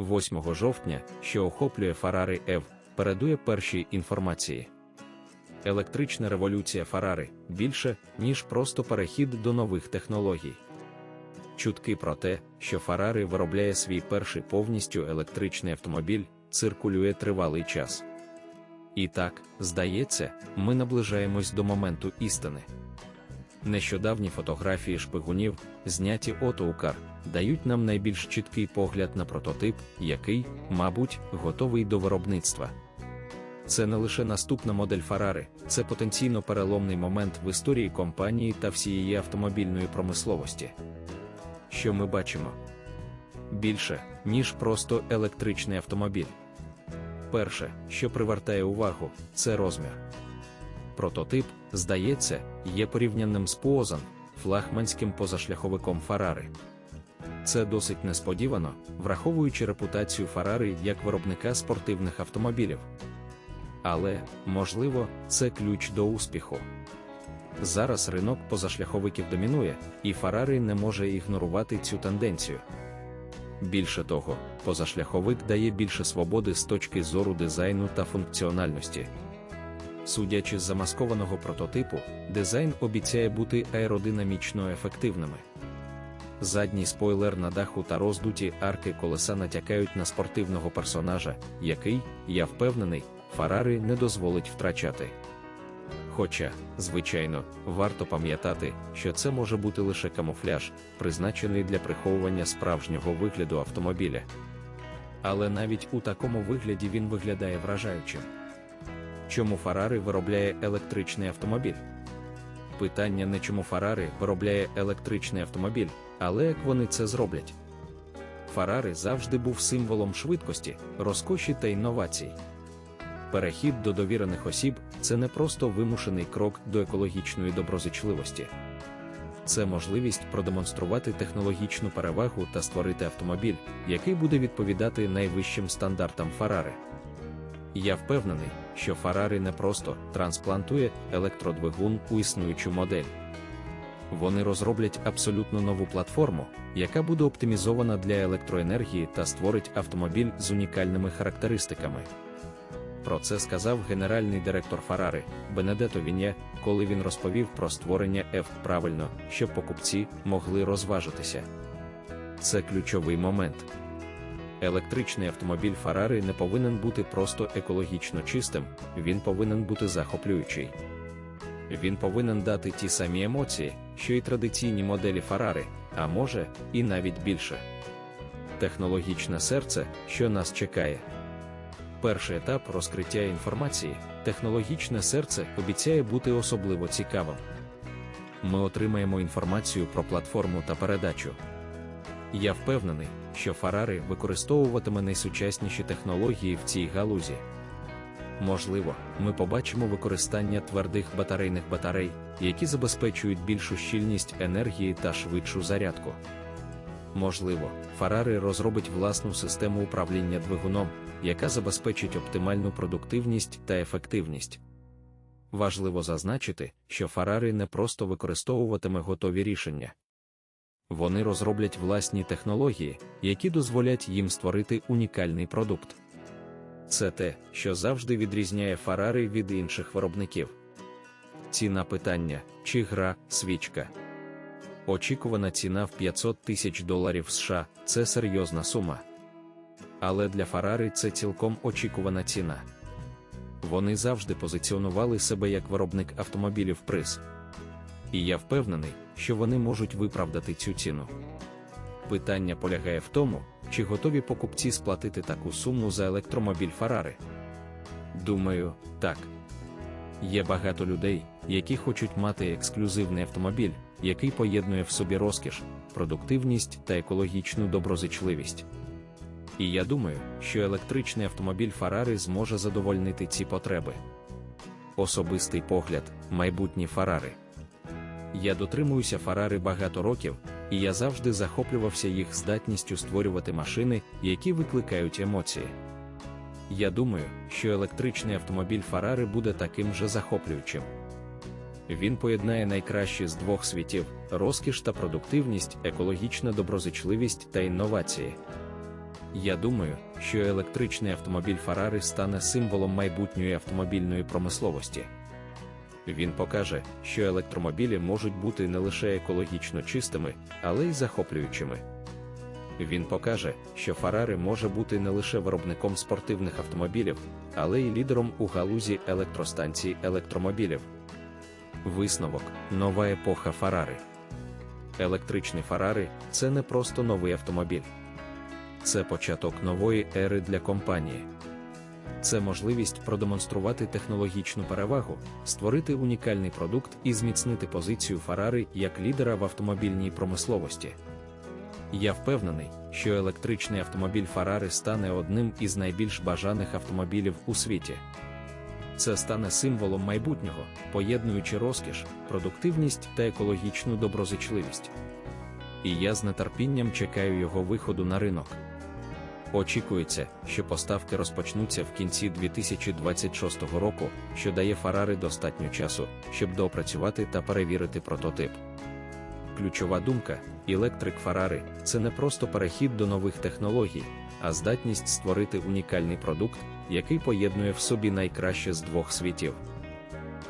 8 жовтня, що охоплює Фарари Ев, передує перші інформації. Електрична революція Фарари більше, ніж просто перехід до нових технологій. Чутки про те, що Фарари виробляє свій перший повністю електричний автомобіль, циркулює тривалий час. І так, здається, ми наближаємось до моменту істини. Нещодавні фотографії шпигунів, зняті Отоукар, дають нам найбільш чіткий погляд на прототип, який, мабуть, готовий до виробництва. Це не лише наступна модель Фарари, це потенційно переломний момент в історії компанії та всієї автомобільної промисловості. Що ми бачимо? Більше, ніж просто електричний автомобіль. Перше, що привертає увагу, це розмір. Прототип, здається, є порівнянним з Поозан, флагманським позашляховиком Фарари. Це досить несподівано, враховуючи репутацію Фарари як виробника спортивних автомобілів. Але, можливо, це ключ до успіху. Зараз ринок позашляховиків домінує, і Фарари не може ігнорувати цю тенденцію. Більше того, позашляховик дає більше свободи з точки зору дизайну та функціональності. Судячи з замаскованого прототипу, дизайн обіцяє бути аеродинамічно ефективними. Задній спойлер на даху та роздуті арки колеса натякають на спортивного персонажа, який, я впевнений, Фарари не дозволить втрачати. Хоча, звичайно, варто пам'ятати, що це може бути лише камуфляж, призначений для приховування справжнього вигляду автомобіля. Але навіть у такому вигляді він виглядає вражаючим. Чому Фарари виробляє електричний автомобіль? Питання не чому Фарари виробляє електричний автомобіль, але як вони це зроблять. Фарари завжди був символом швидкості, розкоші та інновацій. Перехід до довірених осіб це не просто вимушений крок до екологічної доброзичливості. Це можливість продемонструвати технологічну перевагу та створити автомобіль, який буде відповідати найвищим стандартам Фарари. Я впевнений, що Фарари не просто трансплантує електродвигун у існуючу модель. Вони розроблять абсолютно нову платформу, яка буде оптимізована для електроенергії та створить автомобіль з унікальними характеристиками. Про це сказав генеральний директор Фарари Бенедето Вінє, коли він розповів про створення F правильно, щоб покупці могли розважитися. Це ключовий момент. Електричний автомобіль Фарари не повинен бути просто екологічно чистим, він повинен бути захоплюючий. Він повинен дати ті самі емоції, що й традиційні моделі Фарари, а може, і навіть більше. Технологічне серце, що нас чекає. Перший етап розкриття інформації, технологічне серце обіцяє бути особливо цікавим. Ми отримаємо інформацію про платформу та передачу. Я впевнений, що Фарари використовуватиме найсучасніші технології в цій галузі. Можливо, ми побачимо використання твердих батарейних батарей, які забезпечують більшу щільність енергії та швидшу зарядку. Можливо, Фарари розробить власну систему управління двигуном, яка забезпечить оптимальну продуктивність та ефективність. Важливо зазначити, що Фарари не просто використовуватиме готові рішення. Вони розроблять власні технології, які дозволять їм створити унікальний продукт. Це те, що завжди відрізняє Фарари від інших виробників. Ціна питання чи гра свічка. Очікувана ціна в 500 тисяч доларів США це серйозна сума. Але для Фарари це цілком очікувана ціна. Вони завжди позиціонували себе як виробник автомобілів приз. І я впевнений, що вони можуть виправдати цю ціну. Питання полягає в тому, чи готові покупці сплатити таку суму за електромобіль Фарари. Думаю, так. Є багато людей, які хочуть мати ексклюзивний автомобіль, який поєднує в собі розкіш, продуктивність та екологічну доброзичливість. І я думаю, що електричний автомобіль Фарари зможе задовольнити ці потреби. Особистий погляд, майбутні Фарари. Я дотримуюся Фарари багато років, і я завжди захоплювався їх здатністю створювати машини, які викликають емоції. Я думаю, що електричний автомобіль Фарари буде таким же захоплюючим. Він поєднає найкраще з двох світів: розкіш та продуктивність, екологічна доброзичливість та інновації. Я думаю, що електричний автомобіль Ferrari стане символом майбутньої автомобільної промисловості. Він покаже, що електромобілі можуть бути не лише екологічно чистими, але й захоплюючими. Він покаже, що Ferrari може бути не лише виробником спортивних автомобілів, але й лідером у галузі електростанцій електромобілів. Висновок нова епоха Ferrari. Електричний Ferrari – це не просто новий автомобіль. Це початок нової ери для компанії. Це можливість продемонструвати технологічну перевагу, створити унікальний продукт і зміцнити позицію Ferrari як лідера в автомобільній промисловості. Я впевнений, що електричний автомобіль Ferrari стане одним із найбільш бажаних автомобілів у світі. Це стане символом майбутнього, поєднуючи розкіш, продуктивність та екологічну доброзичливість. І я з нетерпінням чекаю його виходу на ринок. Очікується, що поставки розпочнуться в кінці 2026 року, що дає Ferrari достатньо часу, щоб доопрацювати та перевірити прототип. Ключова думка електрик Ferrari – це не просто перехід до нових технологій, а здатність створити унікальний продукт, який поєднує в собі найкраще з двох світів.